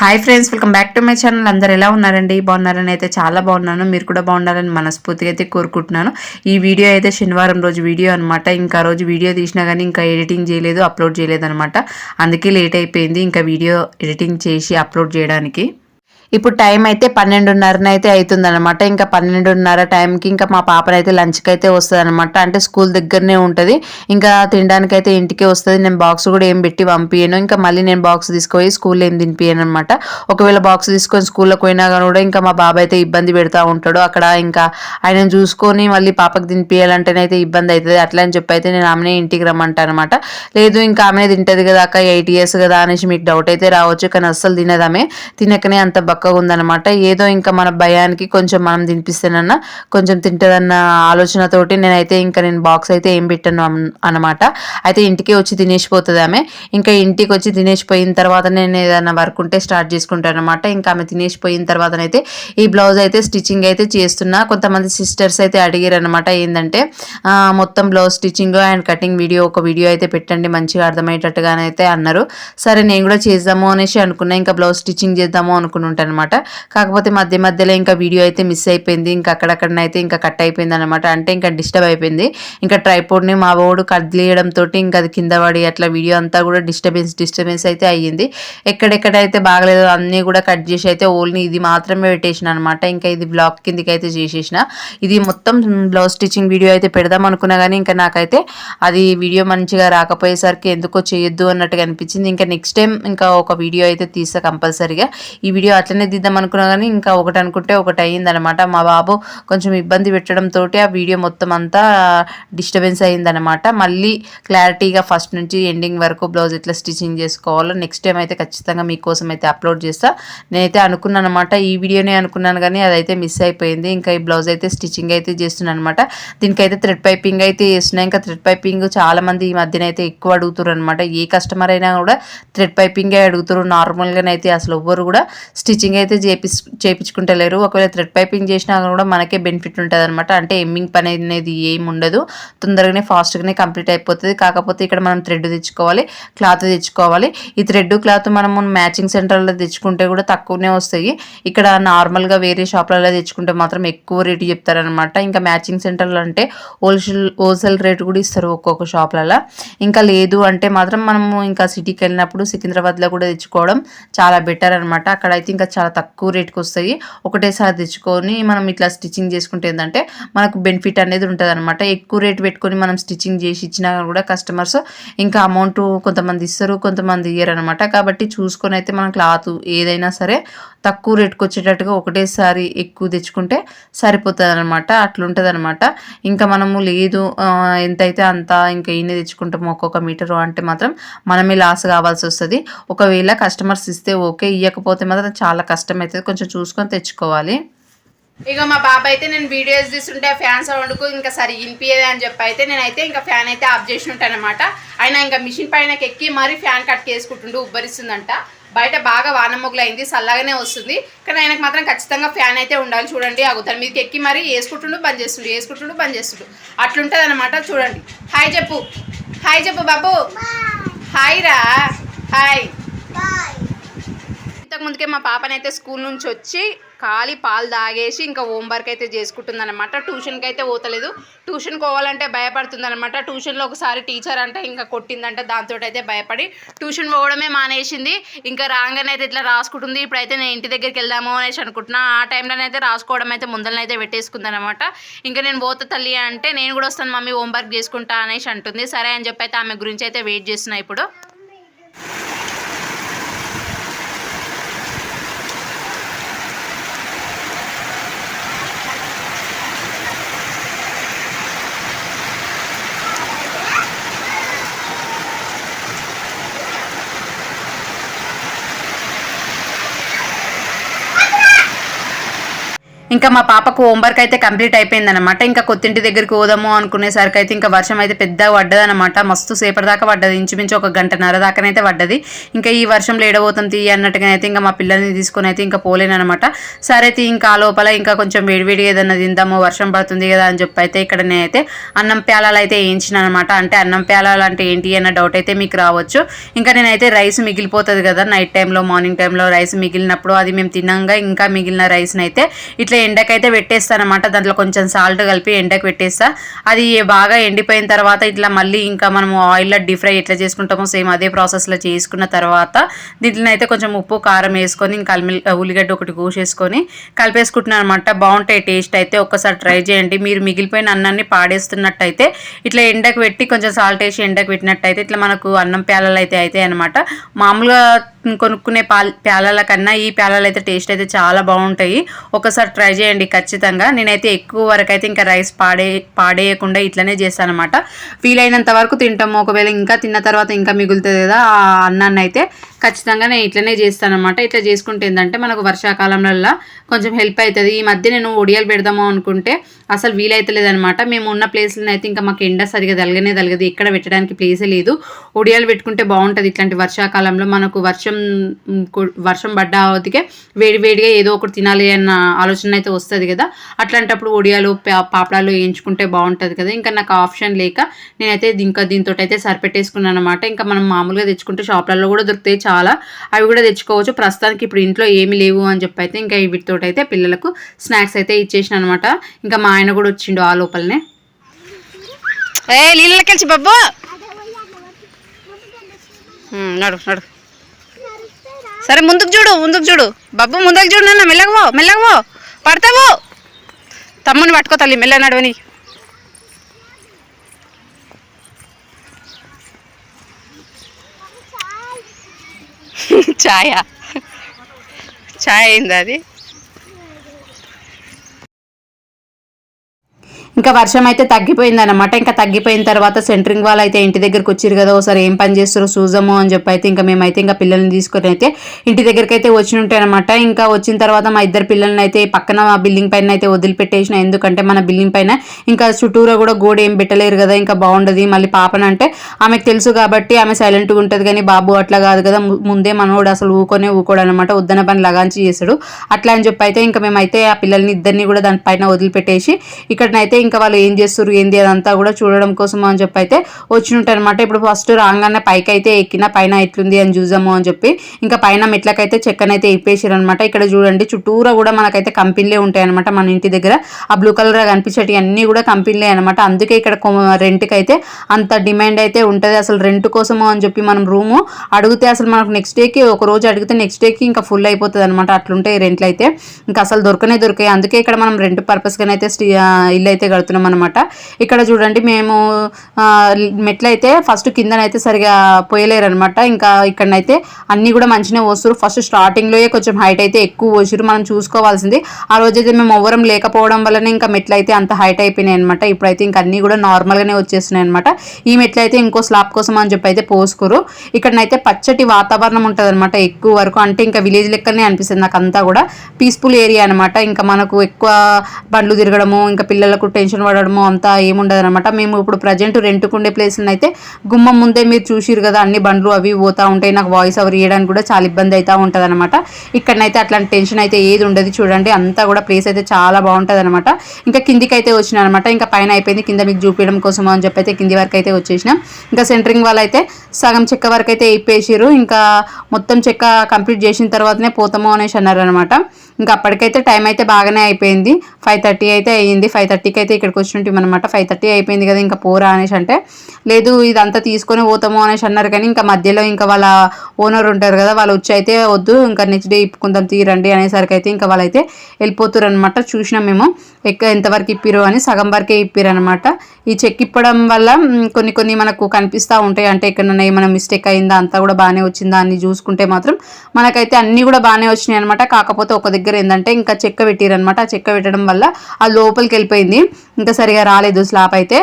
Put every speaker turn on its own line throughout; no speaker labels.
Hi friends welcome back to my channel అందరు ఎలా ఉన్నారండి? బాగున్నారని అయితే చాలా బాగున్నాను. మీరు కూడా బాగుండాలని మనస్ఫూర్తిగా అయితే కోరుకుంటున్నాను. ఈ వీడియో అయితే శనివారం రోజు వీడియో అనమాట ఇంకా రోజు వీడియో తీసినా కానీ ఇంకా ఎడిటింగ్ చేయలేదు అప్లోడ్ చేయలేదు అనమాట అందుకే లేట్ అయిపోయింది. ఇంకా వీడియో ఎడిటింగ్ చేసి అప్లోడ్ చేయడానికి. ఇప్పుడు టైం అయితే పన్నెండున్నరన అయితే అవుతుంది అనమాట ఇంకా పన్నెండున్నర టైంకి ఇంకా మా పాపనైతే లంచ్కి అయితే వస్తుంది అనమాట అంటే స్కూల్ దగ్గరనే ఉంటుంది. ఇంకా తినడానికి అయితే ఇంటికే వస్తుంది. నేను బాక్స్ కూడా ఏం పెట్టి పంపించాను ఇంకా మళ్ళీ నేను బాక్స్ తీసుకుపోయి స్కూల్లో ఏం తినిపించాను అనమాట ఒకవేళ బాక్స్ తీసుకొని స్కూల్లోకి పోయినా కానీ కూడా ఇంకా మా బాబాయ్ అయితే ఇబ్బంది పెడతా ఉంటాడు. అక్కడ ఇంకా ఆయన చూసుకొని మళ్ళీ పాపకి తినిపించాలంటేనైతే ఇబ్బంది అవుతుంది అట్లా అని చెప్పి అయితే నేను ఆమెనే ఇంటికి రమ్మంటా అనమాట లేదు ఇంకా ఆమె తింటది కదా అక్క ఎయిట్ ఇయర్స్ కదా అనేసి మీకు డౌట్ అయితే రావచ్చు. కానీ అస్సలు తినదామే. తినకనే అంత బక్కగా ఉందన్నమాట. ఏదో ఇంకా మన భయానికి కొంచెం మనం తినిపిస్తేనన్నా కొంచెం తింటదన్న ఆలోచనతోటి నేనైతే ఇంకా నేను బాక్స్ అయితే ఏం పెట్టాను అనమాట అయితే ఇంటికి వచ్చి తినేసిపోతుంది ఆమె ఇంకా ఇంటికి వచ్చి తినేసిపోయిన తర్వాత నేను ఏదైనా వర్క్ ఉంటే స్టార్ట్ చేసుకుంటాను అనమాట ఇంకా ఆమె తినేసిపోయిన తర్వాతనైతే ఈ బ్లౌజ్ అయితే స్టిచ్చింగ్ అయితే చేస్తున్నా. కొంతమంది సిస్టర్స్ అయితే అడిగారు అనమాట ఏంటంటే మొత్తం blouse stitching and cutting video ఒక వీడియో అయితే పెట్టండి మంచిగా అర్థమయ్యేటట్టుగానైతే అన్నారు. సరే నేను కూడా చేద్దాము అనేసి అనుకున్నా. ఇంకా బ్లౌజ్ స్టిచ్చింగ్ చేద్దాము అనుకుంటాను అనమాట కాకపోతే మధ్య మధ్యలో ఇంకా వీడియో అయితే మిస్ అయిపోయింది. ఇంకా అక్కడక్కడనైతే ఇంకా కట్ అయిపోయింది అనమాట అంటే ఇంకా డిస్టర్బ్ అయిపోయింది. ఇంకా ట్రైపోర్డ్ని మా వాడు కదిలియడంతో ఇంకా అది కింద పడి అట్లా వీడియో అంతా కూడా డిస్టర్బెన్స్ డిస్టర్బెన్స్ అయితే అయ్యింది. ఎక్కడెక్కడైతే బాగలేదు అన్నీ కూడా కట్ చేసి అయితే ఓన్లీ ఇది మాత్రమే పెట్టేసిన అనమాట ఇంకా ఇది బ్లాక్ కిందికి అయితే చేసేసిన. ఇది మొత్తం బ్లౌజ్ స్టిచ్చింగ్ వీడియో అయితే పెడదాం అనుకున్నా కానీ ఇంకా నాకైతే అది వీడియో మంచిగా రాకపోయేసరికి ఎందుకో చేయొద్దు అన్నట్టుగా అనిపించింది. ఇంకా నెక్స్ట్ టైం ఇంకా ఒక వీడియో అయితే తీస్తా కంపల్సరీగా. ఈ వీడియో అట్లనే తీద్దాం అనుకున్నా కానీ ఇంకా ఒకటి అనుకుంటే ఒకటి అయ్యిందనమాట. మా బాబు కొంచెం ఇబ్బంది పెట్టడంతో ఆ వీడియో మొత్తం అంతా డిస్టర్బెన్స్ అయ్యిందనమాట. మళ్ళీ క్లారిటీగా ఫస్ట్ నుంచి ఎండింగ్ వరకు బ్లౌజ్ ఎట్లా స్టిచ్చింగ్ చేసుకోవాలో నెక్స్ట్ టైం అయితే ఖచ్చితంగా మీకోసం అయితే అప్లోడ్ చేస్తా. నేనైతే అనుకున్నాను అనమాట ఈ వీడియోనే అనుకున్నాను కానీ అదైతే మిస్ అయిపోయింది. ఇంకా ఈ బ్లౌజ్ అయితే స్టిచ్చింగ్ అయితే చేస్తున్నాను అనమాట దీనికైతే థ్రెడ్ పైపింగ్ అయితే చేస్తున్నాయి ఇంకా థ్రెడ్ పైపింగ్ చాలా మంది ఈ మధ్యన అయితే ఎక్కువ అడుగుతారు అనమాట ఏ కస్టమర్ అయినా కూడా థ్రెడ్ పైపింగే అడుగుతారు నార్మల్గానైతే అసలు ఎవ్వరు కూడా స్టిచ్చింగ్ అయితే చేపి చేయించుకుంటలేరు ఒకవేళ థ్రెడ్ పైపింగ్ చేసినా కూడా మనకే బెనిఫిట్ ఉంటుంది అనమాట అంటే ఎమ్మింగ్ పని అనేది ఏమి ఉండదు. తొందరగానే ఫాస్ట్గానే కంప్లీట్ అయిపోతుంది. కాకపోతే ఇక్కడ మనం థ్రెడ్ తెచ్చుకోవాలి క్లాత్ తెచ్చుకోవాలి. ఈ థ్రెడ్ క్లాత్ మనము మ్యాచింగ్ సెంటర్లో తెచ్చుకుంటే కూడా తక్కువనే వస్తాయి. ఇక్కడ నార్మల్గా వేరే షాప్లలో తెచ్చుకుంటే మాత్రం ఎక్కువ రేటు చెప్తారనమాట ఇంకా మ్యాచింగ్ సెంటర్లో అంటే హోల్సేల్ హోల్సేల్ రేటు కూడా ఇస్తారు ఒక్కొక్క షాప్లలో ఇంకా లేదు అంటే మాత్రం మనము ఇంకా సిటీకి వెళ్ళినప్పుడు సికింద్రాబాద్లో కూడా తెచ్చుకోవడం చాలా బెటర్ అనమాట అక్కడ అయితే ఇంకా చాలా తక్కువ రేటుకి వస్తాయి. ఒకటేసారి తెచ్చుకొని మనం ఇట్లా స్టిచ్చింగ్ చేసుకుంటే ఏంటంటే మనకు బెనిఫిట్ అనేది ఉంటుంది అనమాట ఎక్కువ రేట్ పెట్టుకొని మనం స్టిచ్చింగ్ చేసి ఇచ్చినా కూడా కస్టమర్స్ ఇంకా అమౌంట్ కొంతమంది ఇస్తారు కొంతమంది ఇయ్యరు అనమాట కాబట్టి చూసుకొని అయితే మనం క్లాత్ ఏదైనా సరే తక్కువ రేటుకి వచ్చేటట్టుగా ఒకటేసారి ఎక్కువ తెచ్చుకుంటే సరిపోతుంది అనమాట అట్లుంటుంది అనమాట ఇంకా మనము లేదు ఎంతైతే అంత ఇంకా ఈయన తెచ్చుకుంటాము ఒక్కొక్క మీటరు అంటే మాత్రం మనమే లాస్ కావాల్సి వస్తుంది. ఒకవేళ కస్టమర్స్ ఇస్తే ఓకే ఇవ్వకపోతే మాత్రం చాలా కష్టం అవుతుంది కొంచెం చూసుకొని తెచ్చుకోవాలి.
ఇక మా బాబా అయితే నేను వీడియోస్ తీసుంటే ఆ ఫ్యాన్ సౌండ్కు ఇంకా సరి వినిపించదు అని చెప్పి అయితే నేనైతే ఇంకా ఫ్యాన్ అయితే ఆఫ్ చేసి ఉంటాను అనమాట ఆయన ఇంకా మిషన్ పైన ఎక్కి మరీ ఫ్యాన్ కట్ చేసుకుంటుండు ఉబ్బరిస్తుందంట. బయట బాగా వాన మొగ్గులైంది చల్లగానే వస్తుంది. కానీ ఆయనకు మాత్రం ఖచ్చితంగా ఫ్యాన్ అయితే ఉండాలి. చూడండి ఆ దాని మీదకి ఎక్కి మరీ వేసుకుంటుండు బంద్ చేస్తుండు వేసుకుంటుండు బంద్ చేస్తుండు. అట్లుంటుంది అనమాట చూడండి. హాయ్ చెప్పు. హాయ్ చెప్పు బాబు. హాయ్ రా హాయ్. ఇంతకు ముందుకే మా పాపనైతే స్కూల్ నుంచి వచ్చి ఖాళీ పాలు తాగేసి ఇంకా హోంవర్క్ అయితే చేసుకుంటుంది అనమాట ట్యూషన్కి అయితే పోతలేదు. ట్యూషన్కి పోవాలంటే భయపడుతుంది అనమాట ట్యూషన్లో ఒకసారి టీచర్ అంటే ఇంకా కొట్టిందంటే దాంతో అయితే భయపడి ట్యూషన్ పోవడమే మానేసింది. ఇంకా రాగానే అయితే ఇట్లా రాసుకుంటుంది. ఇప్పుడైతే నేను ఇంటి దగ్గరికి వెళ్దాము అనేసి అనుకుంటున్నా. ఆ టైంలోనైతే రాసుకోవడం అయితే ముందరనైతే పెట్టేసుకుంది అనమాట ఇంకా నేను పోత తల్లి అంటే నేను కూడా వస్తాను మమ్మీ హోంవర్క్ చేసుకుంటా అనేసి అంటుంది. సరే అని చెప్పి అయితే ఆమె గురించి అయితే వెయిట్ చేస్తున్నా ఇప్పుడు.
ఇంకా మా పాపకు హోంవర్క్ అయితే కంప్లీట్ అయిపోయింది అనమాట ఇంకా కొత్తింటి దగ్గరికి పోదాము అనుకునేసరికి అయితే ఇంకా వర్షం అయితే పెద్దగా పడ్డది అనమాట మస్తు సేపటి దాకా పడ్డది. ఇంచుమించు ఒక గంటన్నర దాకానైతే పడ్డది. ఇంకా ఈ వర్షంలో ఏడబోతాం తీ అన్నట్టుగా అయితే ఇంకా మా పిల్లల్ని తీసుకొని అయితే ఇంకా పోలేనమాట సరే తీ ఇంకా ఆ లోపల ఇంకా కొంచెం వేడివేడి ఏదన్నా తిందాము వర్షం పడుతుంది కదా అని చెప్పి అయితే ఇక్కడ నేనైతే అన్నం ప్యాలాలు అయితే వేయించిన అనమాట అంటే అన్నం ప్యాలాలు అంటే ఏంటి అన్న డౌట్ అయితే మీకు రావచ్చు. ఇంకా నేనైతే రైస్ మిగిలిపోతుంది కదా నైట్ టైంలో మార్నింగ్ టైంలో రైస్ మిగిలినప్పుడు అది మేము తిన్నాక ఇంకా మిగిలిన రైస్ని అయితే ఇట్లా ఎండకైతే పెట్టేస్తాను అనమాట దాంట్లో కొంచెం సాల్ట్ కలిపి ఎండకు పెట్టేస్తా. అది బాగా ఎండిపోయిన తర్వాత ఇట్లా మళ్ళీ ఇంకా మనము ఆయిల్లో డీప్ ఫ్రై ఎట్లా చేసుకుంటామో సేమ్ అదే ప్రాసెస్లో చేసుకున్న తర్వాత దీంట్లో అయితే కొంచెం ఉప్పు కారం వేసుకొని ఇంకా ఉల్లిగడ్డ ఒకటి కోసేసుకొని కలిపేసుకుంటున్నాను అనమాట బాగుంటాయి టేస్ట్ అయితే ఒక్కసారి ట్రై చేయండి. మీరు మిగిలిపోయిన అన్నాన్ని పాడేస్తున్నట్టయితే ఇట్లా ఎండకు పెట్టి కొంచెం సాల్ట్ వేసి ఎండకు పెట్టినట్టయితే ఇట్లా మనకు అన్నం ప్యాలలు అయితే అవుతాయి అనమాట మామూలుగా కొనుక్కునే పాల ప్యాలల కన్నా ఈ ప్యాలలు అయితే టేస్ట్ అయితే చాలా బాగుంటాయి. ఒకసారి ట్రై చేయండి ఖచ్చితంగా. నేనైతే ఎక్కువ వరకు అయితే ఇంకా రైస్ పాడే పాడేయకుండా ఇట్లనే చేస్తాను అనమాట వీలైనంత వరకు తింటాము. ఒకవేళ ఇంకా తిన్న తర్వాత ఇంకా మిగులుతుంది కదా ఆ అన్నాన్ని అయితే ఖచ్చితంగా నేను ఇట్లనే చేస్తానమాట. ఇట్లా చేసుకుంటే ఏంటంటే మనకు వర్షాకాలంలో కొంచెం హెల్ప్ అవుతుంది ఈ మధ్య నేను ఒడియాలు పెడదాము అనుకుంటే అసలు వీలైతలేదనమాట మేము ఉన్న ప్లేస్లో అయితే ఇంకా మాకు ఎండ సరిగా తలగనే తలగదు. ఎక్కడ పెట్టడానికి ప్లేసే లేదు. ఒడియాలు పెట్టుకుంటే బాగుంటుంది ఇట్లాంటి వర్షాకాలంలో. మనకు వర్షం వర్షం పడ్డ అవతికే వేడి వేడిగా ఏదో ఒకటి తినాలి అన్న ఆలోచన అయితే వస్తుంది కదా. అట్లాంటప్పుడు ఒడియాలు పా- పాపడాలు వేయించుకుంటే బాగుంటుంది కదా. ఇంకా నాకు ఆప్షన్ లేక నేనైతే ఇంకా దీంతో అయితే సరిపెట్టేసుకున్నాను అనమాట ఇంకా మనం మామూలుగా తెచ్చుకుంటే షాప్లలో కూడా దొరుకుతాయి చాలా. అవి కూడా తెచ్చుకోవచ్చు. ప్రస్తుతానికి ఇప్పుడు ఇంట్లో ఏమి లేవు అని చెప్పి అయితే ఇంకా వీటితో అయితే పిల్లలకు స్నాక్స్ అయితే ఇచ్చేసిన అనమాట ఇంకా మా ఆయన కూడా వచ్చిండు ఆ లోపలనే.
ఏ నీళ్ళకెళ్ళి బాబు. నడు నడు. సరే ముందుకు చూడు ముందుకు చూడు. బాబు ముందుకు చూడు నాన్న మెల్లగవో మెల్లగవో పడతావు తమ్ముని పట్టుకో తల్లి మెల్ల నడవని ఛాయ. ఛాయ్ అయింది అది?
ఇంకా వర్షం అయితే తగ్గిపోయింది అనమాట ఇంకా తగ్గిపోయిన తర్వాత సెంటరింగ్ వాళ్ళు అయితే ఇంటి దగ్గరకు వచ్చారు కదా ఒకసారి ఏం పని చేస్తారో చూద్దాము అని చెప్పి అయితే ఇంకా మేమైతే ఇంకా పిల్లల్ని తీసుకొని అయితే ఇంటి దగ్గరికి అయితే వచ్చి ఉంటాయి అనమాట ఇంకా వచ్చిన తర్వాత మా ఇద్దరు పిల్లల్ని అయితే పక్కన మా బిల్డింగ్ పైన అయితే వదిలిపెట్టేసిన. ఎందుకంటే మన బిల్డింగ్ పైన ఇంకా చుట్టూరా కూడా గోడ ఏం పెట్టలేరు కదా ఇంకా బాగుండదు. మళ్ళీ పాపనంటే ఆమెకు తెలుసు కాబట్టి ఆమె సైలెంట్గా ఉంటుంది కానీ బాబు అట్లా కాదు కదా ముందే మనోడు అసలు ఊకొనే ఊకోడు అనమాట వద్దన పని లగాంచి చేశాడు అట్లా అని చెప్పి అయితే ఇంకా మేమైతే ఆ పిల్లల్ని ఇద్దరిని కూడా దానిపైన వదిలిపెట్టేసి ఇక్కడనైతే ఇంకా వాళ్ళు ఏం చేస్తారు ఏంది అదంతా కూడా చూడడం కోసం అని చెప్పి అయితే వచ్చినట్టు అనమాట ఇప్పుడు ఫస్ట్ రాగానే పైకి అయితే ఎక్కిన పైన ఎట్లుంది అని చూసాము అని చెప్పి ఇంకా పైన మెట్లకైతే చెక్కనైతే ఇప్పేసారు అనమాట ఇక్కడ చూడండి చుట్టూరా కూడా మనకైతే కంపెనీలే ఉంటాయి అనమాట మన ఇంటి దగ్గర. ఆ బ్లూ కలర్ కనిపించేటి అన్ని కూడా కంపెనీలే అనమాట అందుకే ఇక్కడ రెంట్కి అయితే అంత డిమాండ్ అయితే ఉంటుంది. అసలు రెంట్ కోసము అని చెప్పి మనం రూము అడిగితే అసలు మనకు నెక్స్ట్ డేకి ఒక రోజు అడిగితే నెక్స్ట్ డేకి ఇంకా ఫుల్ అయిపోతుంది అనమాట అట్లుంటాయి రెంట్లు అయితే ఇంకా అసలు దొరకనే దొరికాయి. అందుకే ఇక్కడ మనం రెంట్ పర్పస్గానే అయితే ఇల్లు అయితే కడుతున్నాం అనమాట ఇక్కడ చూడండి మేము మెట్లయితే ఫస్ట్ కిందనైతే సరిగా పోయలేరు అనమాట ఇంకా ఇక్కడనైతే అన్నీ కూడా మంచిగా పోస్తారు ఫస్ట్ స్టార్టింగ్లోయే కొంచెం హైట్ అయితే ఎక్కువ పోసారు మనం చూసుకోవాల్సింది ఆ రోజైతే మేము ఎవ్వరం లేకపోవడం వల్లనే ఇంకా మెట్లు అయితే అంత హైట్ అయిపోయినాయి అనమాట ఇప్పుడైతే ఇంకా అన్నీ కూడా నార్మల్గానే వచ్చేస్తున్నాయి అనమాట ఈ మెట్లు అయితే ఇంకో స్లాబ్ కోసం అని చెప్పి అయితే పోసుకోరు ఇక్కడనైతే పచ్చటి వాతావరణం ఉంటుంది అనమాట ఎక్కువ వరకు. అంటే ఇంకా విలేజ్ లెక్కనే అనిపిస్తుంది నాకు అంతా కూడా. పీస్ఫుల్ ఏరియా అనమాట ఇంకా మనకు ఎక్కువ బండ్లు తిరగడము ఇంకా పిల్లలకు టెన్షన్ టెన్షన్ పడడము అంతా ఏముండదు అనమాట మేము ఇప్పుడు ప్రజెంట్ రెంట్కుండే ప్లేస్ని అయితే గుమ్మం ముందే మీరు చూసిరు కదా అన్ని బండ్లు అవి పోతా ఉంటాయి. నాకు వాయిస్ ఓవర్ ఇవ్వడానికి కూడా చాలా ఇబ్బంది అవుతూ ఉంటుంది అనమాట ఇక్కడనైతే అట్లాంటి టెన్షన్ అయితే ఏది ఉండదు చూడండి. అంతా కూడా ప్లేస్ అయితే చాలా బాగుంటుంది అనమాట ఇంకా కిందికి అయితే వచ్చిన అనమాట ఇంకా పైన అయిపోయింది. కింద మీకు చూపించడం కోసం అని చెప్పి అయితే కింది వరకు అయితే వచ్చేసినాం. ఇంకా సెంటరింగ్ వాళ్ళు అయితే సగం చెక్క వరకు అయితే ఇప్పేసిరు ఇంకా మొత్తం చెక్క కంప్లీట్ చేసిన తర్వాతనే పోతాము అనేసి అన్నారు అనమాట ఇంకా అప్పటికైతే టైం అయితే బాగానే అయిపోయింది. ఫైవ్ థర్టీ అయితే అయ్యింది. ఫైవ్ థర్టీకి అయితే ఇక్కడికి వచ్చింటాం అనమాట ఫైవ్ థర్టీ అయిపోయింది కదా ఇంకా పోరా అనేసి అంటే లేదు ఇదంతా తీసుకొని పోతాము అనేసి అన్నారు కానీ ఇంకా మధ్యలో ఇంకా వాళ్ళ ఓనర్ ఉంటారు కదా వాళ్ళు వచ్చి అయితే వద్దు ఇంకా నెక్స్ట్ డే ఇప్పుకుందాం తీరండి అనేసరికి అయితే ఇంకా వాళ్ళైతే వెళ్ళిపోతారు అనమాట చూసినాం మేము. ఎక్క ఎంతవరకు ఇప్పిరు అని సగం వరకే ఇప్పిరు అనమాట ఈ చెక్ ఇప్పడం వల్ల కొన్ని కొన్ని మనకు కనిపిస్తూ ఉంటాయి. అంటే ఎక్కడన్నా ఏమైనా మిస్టేక్ అయిందా అంతా కూడా బాగానే వచ్చిందా అని చూసుకుంటే మాత్రం మనకైతే అన్నీ కూడా బాగానే వచ్చినాయి అనమాట కాకపోతే ఒక దగ్గర ఏంటంటే ఇంకా చెక్క పెట్టిరనమాట ఆ చెక్క పెట్టడం వల్ల ఆ లోపలికి వెళ్ళిపోయింది. ఇంకా సరిగా రాలేదు స్లాబ్ అయితే.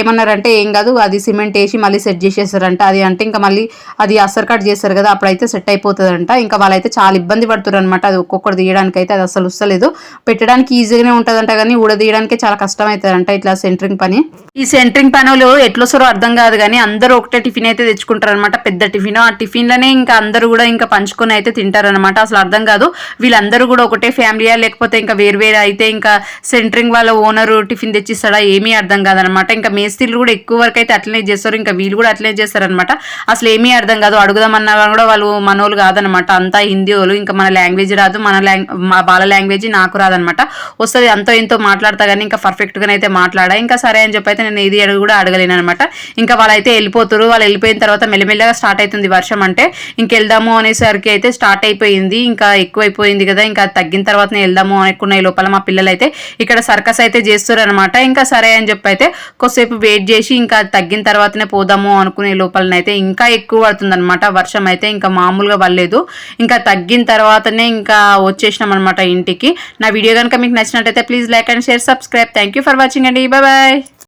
ఏమన్నారంటే ఏం కాదు అది సిమెంట్ వేసి మళ్ళీ సెట్ చేసేస్తారంట. అది అంటే ఇంకా మళ్ళీ అది అసర్ కట్ చేస్తారు కదా అప్పుడైతే సెట్ అయిపోతుందంట. ఇంకా వాళ్ళైతే చాలా ఇబ్బంది పడుతున్నారు అనమాట అది ఒక్కొక్కటి తీయడానికి అయితే అది అసలు వస్తలేదు. పెట్టడానికి ఈజీగానే ఉంటుందంట కానీ ఊడదీయడానికి చాలా కష్టం అవుతుందంట ఇట్లా సెంటరింగ్ పని. ఈ సెంటరింగ్ పనులు ఎట్లొస్తారో అర్థం కాదు కానీ అందరూ ఒకటే టిఫిన్ అయితే తెచ్చుకుంటారు అనమాట పెద్ద టిఫిన్. ఆ టిఫిన్లనే ఇంకా అందరూ కూడా ఇంకా పంచుకొని అయితే తింటారనమాట అసలు అర్థం కాదు. వీళ్ళందరూ అందరూ కూడా ఒకటే ఫ్యామిలీయా? లేకపోతే ఇంకా వేరు వేరే అయితే ఇంకా సెంటరింగ్ వాళ్ళ ఓనరు టిఫిన్ తెచ్చిస్తాడా? ఏమీ అర్థం కాదనమాట. ఇంకా మేస్త్రీలు కూడా ఎక్కువ వరకు అయితే అట్లనే చేస్తారు. ఇంకా వీళ్ళు కూడా అట్లనే చేస్తారనమాట. అసలు ఏమీ అర్థం కాదు. అడుగుదామన్నా కూడా వాళ్ళు మనోళ్ళు కాదనమాట. అంతా హిందీ వాళ్ళు. ఇంకా మన లాంగ్వేజ్ రాదు. మన లాంగ్ మా వాళ్ళ లాంగ్వేజ్ నాకు రాదనమాట. వస్తుంది అంతో ఎంతో మాట్లాడతా కానీ ఇంకా పర్ఫెక్ట్గానే అయితే మాట్లాడా. ఇంకా సరే అని చెప్పి అయితే నేను ఏది అడుగు కూడా అడగలేను అనమాట ఇంకా వాళ్ళైతే వెళ్ళిపోతారు వాళ్ళు వెళ్ళిపోయిన తర్వాత మెల్లమెల్లగా స్టార్ట్ అవుతుంది వర్షం అంటే. ఇంకెళ్దాము అనేసరికి అయితే స్టార్ట్ అయిపోయింది. ఇంకా ఎక్కువైపోయింది కదా ఇంకా తగ్గిన తర్వాతనే వెళ్దాము అనుకున్న ఈ లోపల మా పిల్లలు అయితే ఇక్కడ సర్కస్ అయితే చేస్తారు అనమాట ఇంకా సరే అని చెప్పి అయితే కొద్దిసేపు వెయిట్ చేసి ఇంకా తగ్గిన తర్వాతనే పోదాము అనుకునే లోపలనైతే ఇంకా ఎక్కువ పడుతుంది అనమాట వర్షం అయితే ఇంకా మామూలుగా పడలేదు. ఇంకా తగ్గిన తర్వాతనే ఇంకా వచ్చేసినాం అనమాట ఇంటికి. నా వీడియో కనుక మీకు నచ్చినట్టయితే please like and share subscribe. Thank you for watching అండి. బాయ్